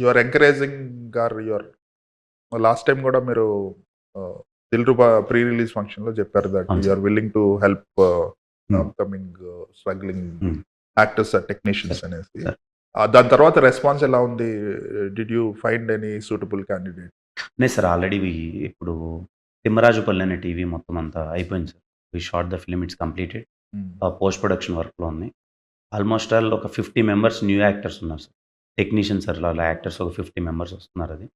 You are encouraging గార్ your last time కూడా మీరు దిల్రుబా ప్రీ రిలీజ్ ఫంక్షన్లో చెప్పారు that are willing to help Hmm. Upcoming struggling Hmm. Actors technicians అనేసి. దాని తర్వాత రెస్పాన్స్ ఎలా ఉంది? Did you find any suitable candidate? లేదు సార్ ఆల్రెడీ ఇప్పుడు తిమ్మరాజుపల్లి అనే టీవీ మొత్తం అంతా అయిపోయింది sir. We shot the film it's completed post production వర్క్లో ఉంది. ఆల్మోస్ట్ ఆల్ ఒక ఫిఫ్టీ మెంబర్స్ న్యూ యాక్టర్స్ ఉన్నారు సార్. టెక్నీషియన్స్ సార్ అలా యాక్టర్స్ ఒక ఫిఫ్టీ మెంబర్స్ వస్తున్నారు అది.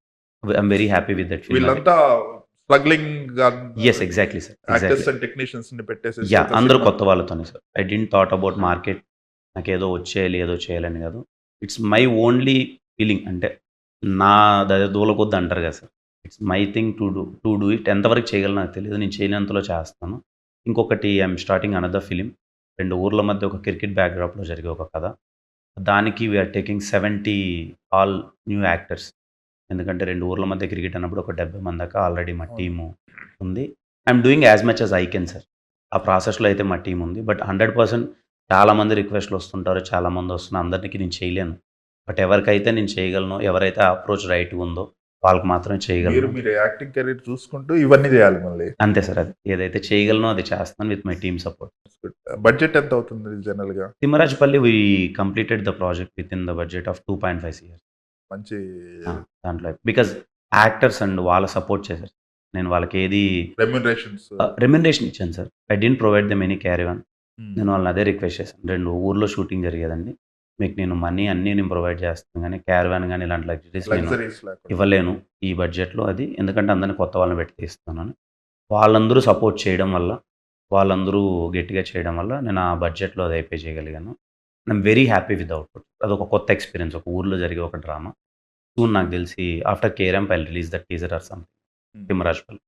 I'm very happy with that వీళ్ళంతా struggling yes exactly sir actors and టెక్నీషియన్స్ని పెట్టేసి యా అందరూ కొత్త వాళ్ళతోనే sir I didn't thought about market నాకు ఏదో వచ్చేయాలి ఏదో చేయాలని కాదు. ఇట్స్ మై ఓన్లీ ఫీలింగ్ అంటే నా దూలకొద్దు అంటారు కదా sir it's my thing to do to do it ఎంతవరకు చేయగలను నాకు తెలియదు. నేను చేయనంతలో చేస్తాను. ఇంకొకటి ఐఎమ్ స్టార్టింగ్ అనదర్ ఫిలిం రెండు ఊర్ల మధ్య ఒక క్రికెట్ బ్యాక్డ్రాప్లో జరిగే ఒక కథ. దానికి we are taking seventy all new actors ఎందుకంటే రెండు ఊర్ల మధ్య క్రికెట్ అన్నప్పుడు ఒక డెబ్బై మంది దాకా ఆల్రెడీ మా టీము ఉంది. I'm doing as much as I can sir ఆ ప్రాసెస్లో అయితే మా టీం ఉంది. బట్ హండ్రెడ్ పర్సెంట్ చాలామంది రిక్వెస్ట్లు వస్తుంటారు. చాలామంది వస్తున్నారు అందరికీ నేను చేయలేను. బట్ ఎవరికైతే నేను చేయగలను ఎవరైతే అప్రోచ్ రైట్గా ఉందో వాళ్ళకి మాత్రమే మీరు చేయగలను. మీరు యాక్టింగ్ కెరీర్ చూసుకుంటూ ఇవన్నీ చేయాలి మళ్ళీ. అంతే సార్ అది ఏదైతే చేయగలనో అది చేస్తాను with my team support. Budget ఎంత అవుతుంది జనరల్గా Thimmarajapalli we completed the project within the budget of two point five years మంచి దాంట్లో బికాజ్ యాక్టర్స్ అండ్ వాళ్ళ సపోర్ట్ చేశారు. నేను వాళ్ళకి ఏది రెమ్యునరేషన్ ఇచ్చాను sir. I didn't provide them any carry one నేను వాళ్ళని అదే రిక్వెస్ట్ చేశాను. రెండు ఊర్లో షూటింగ్ జరిగేదండి. మీకు నేను మనీ అన్నీ నేను ప్రొవైడ్ చేస్తాను కానీ క్యారవాన్ కానీ ఇలాంటి లగ్జరీస్ నేను ఇవ్వలేను ఈ బడ్జెట్లో అది. ఎందుకంటే అందరిని కొత్త వాళ్ళని పెట్టి తీస్తున్నాను. వాళ్ళందరూ సపోర్ట్ చేయడం వల్ల వాళ్ళందరూ గట్టిగా చేయడం వల్ల నేను ఆ బడ్జెట్లో అది అయిపోయి చేయగలిగాను. I'm very happy with output. అదొక కొత్త ఎక్స్పీరియన్స్. ఒక ఊర్లో జరిగే ఒక డ్రామా. సూన్ నాకు తెలిసి after కేరం I release the teaser or something. Thimmarajapalli